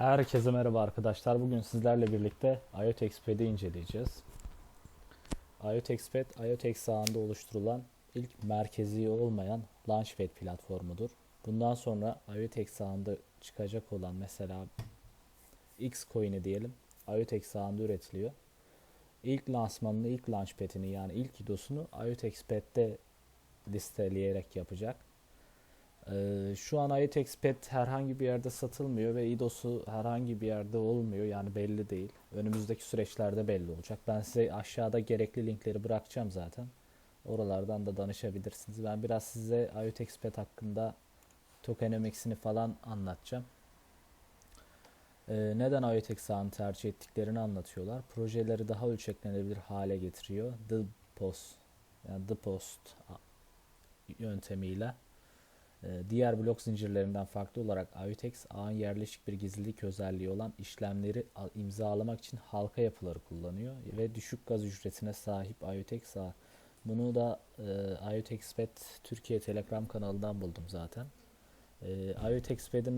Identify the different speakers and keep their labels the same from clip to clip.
Speaker 1: Herkese merhaba arkadaşlar. Bugün sizlerle birlikte IoTextpad'i inceleyeceğiz. IoTextpad, IoTex ağında oluşturulan ilk merkezi olmayan Launchpad platformudur. Bundan sonra IoTex ağında çıkacak olan mesela Xcoin'i diyelim IoTex ağında üretiliyor. İlk lansmanını, ilk Launchpad'ini yani ilk idosunu IoTextpad'de listeleyerek yapacak. Ee, şu an IoTextpad herhangi bir yerde satılmıyor ve IDOS'u herhangi bir yerde olmuyor yani belli değil. Önümüzdeki süreçlerde belli olacak. Ben size aşağıda gerekli linkleri bırakacağım zaten. Oralardan da danışabilirsiniz. Ben biraz size IoTextpad hakkında tokenomics'ini falan anlatacağım. Ee, neden IoTex ağını tercih ettiklerini anlatıyorlar. Projeleri daha ölçeklenebilir hale getiriyor. The Post yani The Post yöntemiyle. Ee, Diğer blok zincirlerinden farklı olarak IoTex ağın yerleşik bir gizlilik özelliği olan işlemleri al- imzalamak için halka yapıları kullanıyor ve düşük gaz ücretine sahip IoTex ağı. Bunu da e, Türkiye Telegram kanalından buldum zaten. E,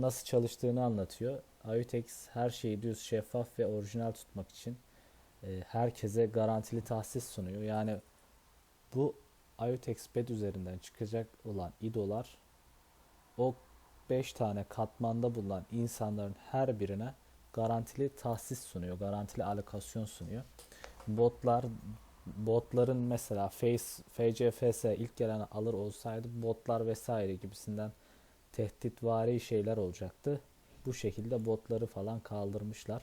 Speaker 1: nasıl çalıştığını anlatıyor. IoTex her şeyi düz, şeffaf ve orijinal tutmak için e, herkese garantili tahsis sunuyor. Yani bu IoTexpad üzerinden çıkacak olan IDO'lar o 5 tane katmanda bulunan insanların her birine garantili tahsis sunuyor, garantili alokasyon sunuyor. Botlar botların mesela Face, FCFS ilk gelen alır olsaydı botlar vesaire gibisinden tehditvari şeyler olacaktı. Bu şekilde botları falan kaldırmışlar.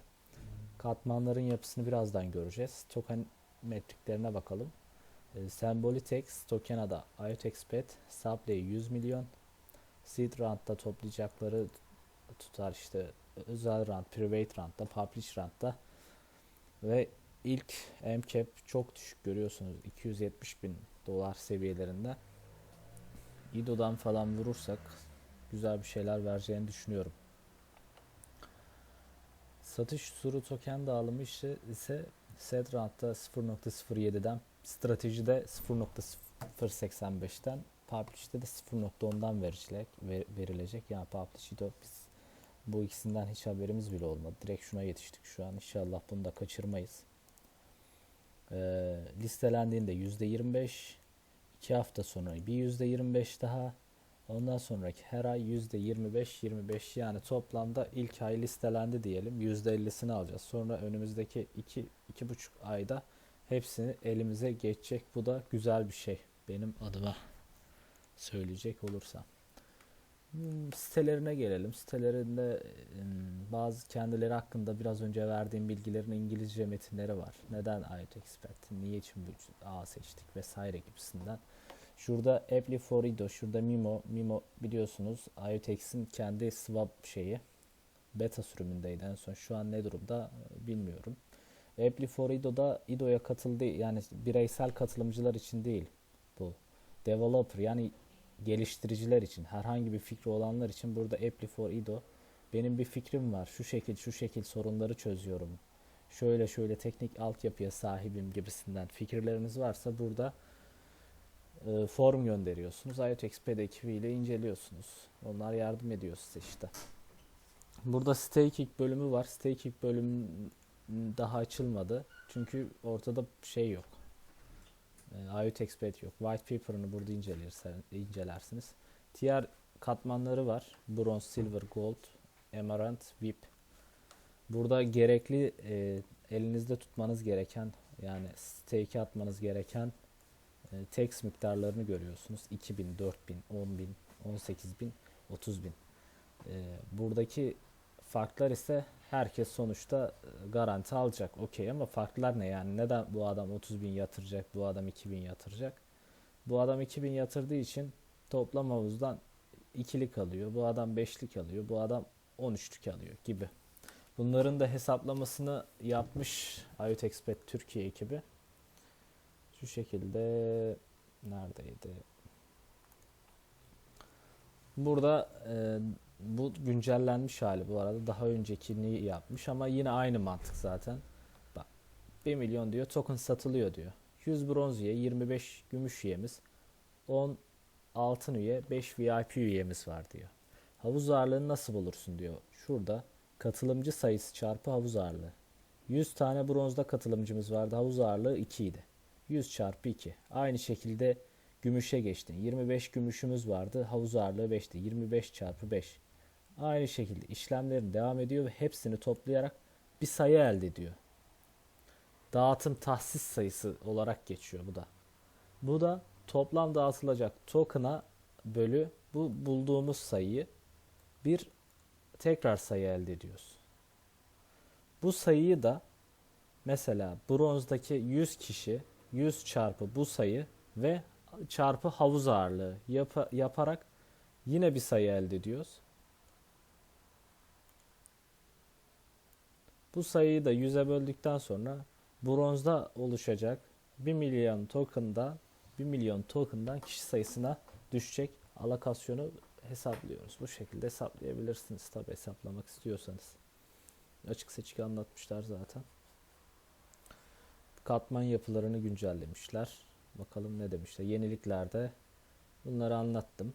Speaker 1: Katmanların yapısını birazdan göreceğiz. Token metriklerine bakalım. E, Sembolitex, Tokena'da IoTexpad, Sabley 100 milyon, Seed round'da toplayacakları tutar işte özel round, private round'da, publish round'da ve ilk MCAP çok düşük görüyorsunuz 270 bin dolar seviyelerinde. İdo'dan falan vurursak güzel bir şeyler vereceğini düşünüyorum. Satış turu token dağılımı ise, ise set round'da 0.07'den stratejide 0.085'ten Publish'te de 0.10'dan verilecek, ver- verilecek. Yani Publish'de biz bu ikisinden hiç haberimiz bile olmadı. Direkt şuna yetiştik şu an. İnşallah bunu da kaçırmayız. Ee, listelendiğinde %25 2 hafta sonra bir %25 daha ondan sonraki her ay %25-25 yani toplamda ilk ay listelendi diyelim %50'sini alacağız. Sonra önümüzdeki 2 iki, buçuk ayda hepsini elimize geçecek. Bu da güzel bir şey benim adıma söyleyecek olursam. Hmm, Sitelerine gelelim. Sitelerinde hmm, bazı kendileri hakkında biraz önce verdiğim bilgilerin İngilizce metinleri var. Neden IoTexpert, niye için bu ağ seçtik vesaire gibisinden. Şurada Apply for Ido, şurada Mimo. Mimo biliyorsunuz IoTex'in kendi swap şeyi. Beta sürümündeydi en son. Şu an ne durumda e, bilmiyorum. Apply for Ido'da Ido'ya katıldı yani bireysel katılımcılar için değil bu developer yani geliştiriciler için herhangi bir fikri olanlar için burada Apply for Ido benim bir fikrim var şu şekil şu şekil sorunları çözüyorum. Şöyle şöyle teknik altyapıya sahibim gibisinden fikirleriniz varsa burada e, form gönderiyorsunuz. IoTexpad ekibiyle inceliyorsunuz. Onlar yardım ediyor size işte. Burada staking bölümü var. Staking bölümü daha açılmadı. Çünkü ortada şey yok e, IoTexpad yok. White paper'ını burada incelersiniz. Diğer katmanları var. Bronze, Silver, Gold, Emerald, VIP. Burada gerekli e, elinizde tutmanız gereken yani stake atmanız gereken e, tax miktarlarını görüyorsunuz. 2000, 4000, 10000, 18000, 30000. E, buradaki farklar ise herkes sonuçta e, garanti alacak. Okey ama farklar ne yani? Neden bu adam 30 bin yatıracak, bu adam 2000 yatıracak? Bu adam 2000 yatırdığı için toplam havuzdan ikilik alıyor. Bu adam beşlik alıyor. Bu adam 13'lük alıyor gibi. Bunların da hesaplamasını yapmış IoTexpert Türkiye ekibi. Şu şekilde neredeydi? Burada e, bu güncellenmiş hali bu arada. Daha öncekini yapmış ama yine aynı mantık zaten. Bak 1 milyon diyor token satılıyor diyor. 100 bronz üye, 25 gümüş üyemiz, 10 altın üye, 5 VIP üyemiz var diyor. Havuz ağırlığını nasıl bulursun diyor. Şurada katılımcı sayısı çarpı havuz ağırlığı. 100 tane bronzda katılımcımız vardı. Havuz ağırlığı 2 idi. 100 çarpı 2. Aynı şekilde gümüşe geçtin. 25 gümüşümüz vardı. Havuz ağırlığı 5'ti. 25 çarpı 5. Aynı şekilde işlemlerin devam ediyor ve hepsini toplayarak bir sayı elde ediyor. Dağıtım tahsis sayısı olarak geçiyor bu da. Bu da toplam dağıtılacak token'a bölü bu bulduğumuz sayıyı bir tekrar sayı elde ediyoruz. Bu sayıyı da mesela bronzdaki 100 kişi 100 çarpı bu sayı ve çarpı havuz ağırlığı yapa- yaparak yine bir sayı elde ediyoruz. Bu sayıyı da 100'e böldükten sonra bronzda oluşacak 1 milyon token'da 1 milyon token'dan kişi sayısına düşecek alokasyonu hesaplıyoruz. Bu şekilde hesaplayabilirsiniz tabi hesaplamak istiyorsanız. Açık seçik anlatmışlar zaten. Katman yapılarını güncellemişler. Bakalım ne demişler. Yeniliklerde bunları anlattım.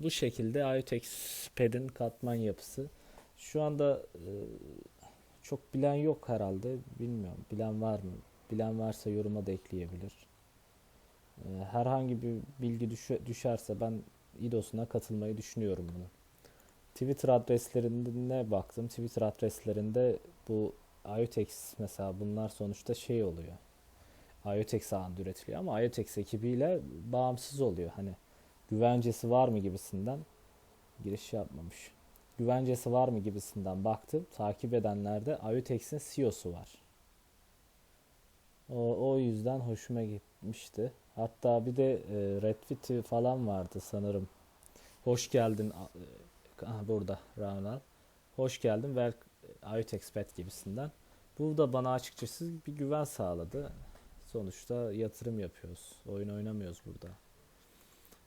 Speaker 1: Bu şekilde IOTEX Pad'in katman yapısı. Şu anda e, çok bilen yok herhalde. Bilmiyorum. Bilen var mı? Bilen varsa yoruma da ekleyebilir. E, herhangi bir bilgi düşe- düşerse ben İDOS'una katılmayı düşünüyorum bunu. Twitter adreslerine baktım. Twitter adreslerinde bu IOTEX mesela bunlar sonuçta şey oluyor. IOTEX ağında üretiliyor ama IOTEX ekibiyle bağımsız oluyor. Hani güvencesi var mı gibisinden giriş yapmamış. Güvencesi var mı gibisinden baktım. Takip edenlerde IOTEX'in CEO'su var. O, o yüzden hoşuma gitmişti. Hatta bir de e, retweet'i falan vardı sanırım. Hoş geldin e, aha, burada Ranal. Hoş geldin ve IOTEX Pet gibisinden. Bu da bana açıkçası bir güven sağladı. Sonuçta yatırım yapıyoruz. Oyun oynamıyoruz burada.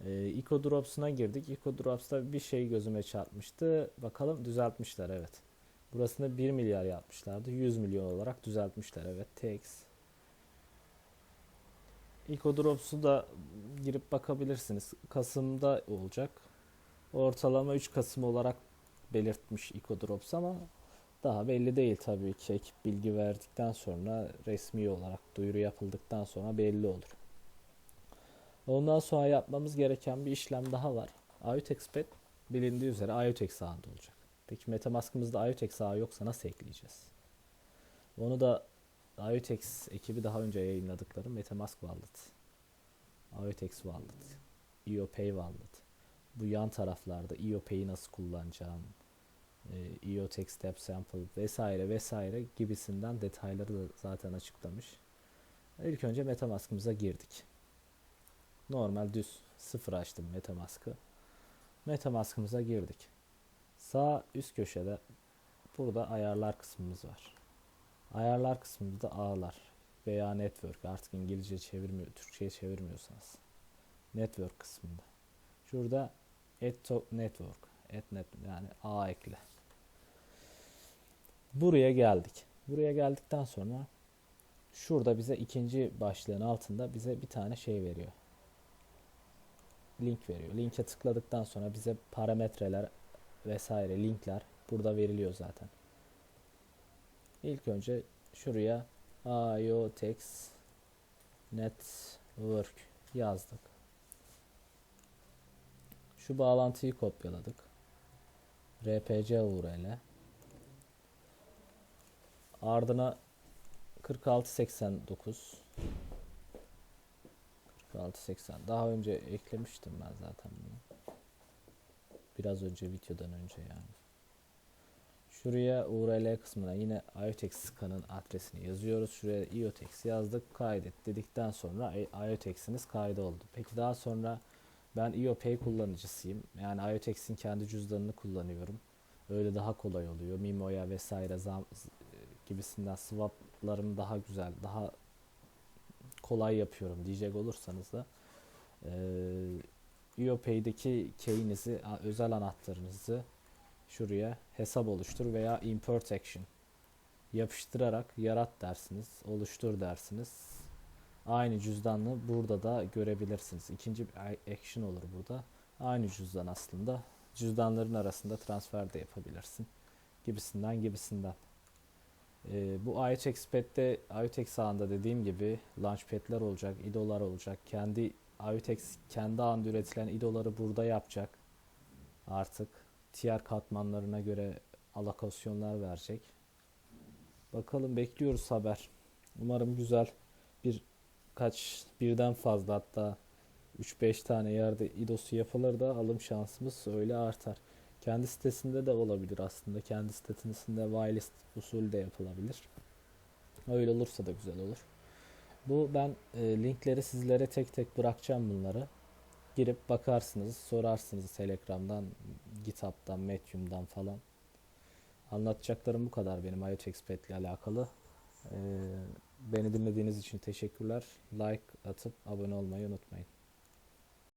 Speaker 1: Ee, Eco Drops'una girdik. Eco Drops'ta bir şey gözüme çarpmıştı. Bakalım düzeltmişler evet. Burasında 1 milyar yapmışlardı. 100 milyon olarak düzeltmişler evet. TX. Eco Drops'u da girip bakabilirsiniz. Kasım'da olacak. Ortalama 3 Kasım olarak belirtmiş Eco Drops ama daha belli değil tabii ki. Ekip bilgi verdikten sonra resmi olarak duyuru yapıldıktan sonra belli olur. Ondan sonra yapmamız gereken bir işlem daha var. IOTEX Pet bilindiği üzere IOTEX ağında olacak. Peki Metamask'ımızda IOTEX ağı yoksa nasıl ekleyeceğiz? Onu da IOTEX ekibi daha önce yayınladıkları Metamask Wallet, IOTEX Wallet, EOPay Wallet. Bu yan taraflarda EOPay'i nasıl kullanacağım, e, EOTEX Step Sample vesaire vesaire gibisinden detayları da zaten açıklamış. İlk önce Metamask'ımıza girdik. Normal düz sıfır açtım Metamask'ı. Metamask'ımıza girdik. Sağ üst köşede burada ayarlar kısmımız var. Ayarlar kısmında ağlar veya network artık İngilizce çevirmiyor, Türkçe'ye çevirmiyorsanız. Network kısmında. Şurada add to network. Add net yani ağ ekle. Buraya geldik. Buraya geldikten sonra şurada bize ikinci başlığın altında bize bir tane şey veriyor. Link veriyor. Linke tıkladıktan sonra bize parametreler vesaire linkler burada veriliyor zaten. İlk önce şuraya IOTEX Network yazdık. Şu bağlantıyı kopyaladık. RPC URL. Ardına 4689 4680 daha önce eklemiştim ben zaten bunu. Biraz önce videodan önce yani. Şuraya URL kısmına yine IOTEX scan'ın adresini yazıyoruz. Şuraya IOTEX yazdık. Kaydet dedikten sonra IOTEX'iniz kaydoldu. Peki daha sonra ben IOPay kullanıcısıyım. Yani IOTEX'in kendi cüzdanını kullanıyorum. Öyle daha kolay oluyor. Mimo'ya vesaire zam, gibisinden swaplarım daha güzel, daha kolay yapıyorum diyecek olursanız da e, IOPay'deki key'inizi, özel anahtarınızı şuraya hesap oluştur veya import action yapıştırarak yarat dersiniz, oluştur dersiniz. Aynı cüzdanlı burada da görebilirsiniz. İkinci bir action olur burada. aynı cüzdan aslında. Cüzdanların arasında transfer de yapabilirsin. Gibisinden gibisinden. Ee, bu IOTX Pad'de IOTX ağında dediğim gibi launchpad'ler olacak, IDO'lar olacak. Kendi IOTX kendi ağında üretilen IDO'ları burada yapacak. Artık tier katmanlarına göre alokasyonlar verecek. Bakalım bekliyoruz haber. Umarım güzel bir kaç birden fazla hatta 3-5 tane yerde IDO'su yapılır da alım şansımız öyle artar. Kendi sitesinde de olabilir aslında. Kendi sitesinde whitelist usulü de yapılabilir. Öyle olursa da güzel olur. Bu ben e, linkleri sizlere tek tek bırakacağım bunları. Girip bakarsınız, sorarsınız Telegram'dan, GitHub'dan, Medium'dan falan. Anlatacaklarım bu kadar benim IoT Expert ile alakalı. Ee, beni dinlediğiniz için teşekkürler. Like atıp abone olmayı unutmayın.